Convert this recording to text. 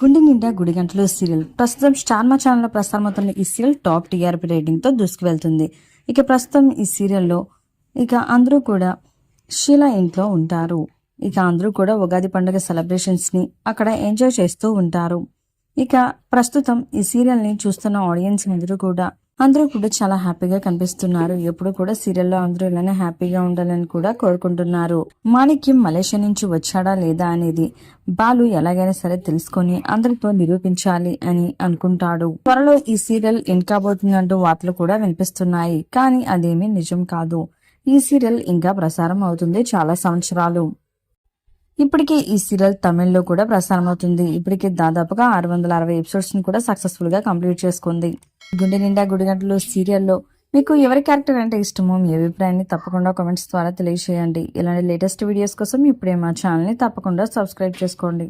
గుండె నిండా గుడి గంటలు సీరియల్. ప్రస్తుతం స్టార్ మా ఛానల్లో ప్రసారమవుతున్న ఈ సీరియల్ టాప్ టీఆర్పీ రేటింగ్తో దూసుకువెళ్తుంది. ఇక ప్రస్తుతం ఈ సీరియల్లో ఇక అందరూ కూడా షీలా ఇంట్లో ఉంటారు. ఇక అందరూ కూడా ఉగాది పండుగ సెలబ్రేషన్స్ని అక్కడ ఎంజాయ్ చేస్తూ ఉంటారు. ఇక ప్రస్తుతం ఈ సీరియల్ని చూస్తున్న ఆడియన్స్ అందరూ కూడా అందరూ కూడా చాలా హ్యాపీగా కనిపిస్తున్నారు. ఎప్పుడు కూడా సీరియల్లో అందరూ ఇలానే హ్యాపీగా ఉండాలని కూడా కోరుకుంటున్నారు. మాణిక్యం మలేషియా నుంచి వచ్చాడా లేదా అనేది బాలు ఎలాగైనా సరే తెలుసుకొని అందరితో నిరూపించాలి అని అనుకుంటాడు. త్వరలో ఈ సీరియల్ ఎండ్ వార్తలు కూడా వినిపిస్తున్నాయి. కానీ అదేమీ నిజం కాదు. ఈ సీరియల్ ఇంకా ప్రసారం అవుతుంది చాలా సంవత్సరాలు. ఇప్పటికే ఈ సీరియల్ తమిళ్ళో కూడా ప్రసారం అవుతుంది ఇప్పటికే దాదాపుగా ఆరు వందల అరవై ఎపిసోడ్స్ని కూడా సక్సెస్ఫుల్గా కంప్లీట్ చేసుకుంది. గుండె నిండా గుడిగంటలు సీరియల్లో మీకు ఎవరి క్యారెక్టర్ అంటే ఇష్టమో మీ అభిప్రాయాన్ని తప్పకుండా కామెంట్స్ ద్వారా తెలియజేయండి ఇలాంటి లేటెస్ట్ వీడియోస్ కోసం ఇప్పుడే మా ఛానల్ని తప్పకుండా సబ్స్క్రైబ్ చేసుకోండి.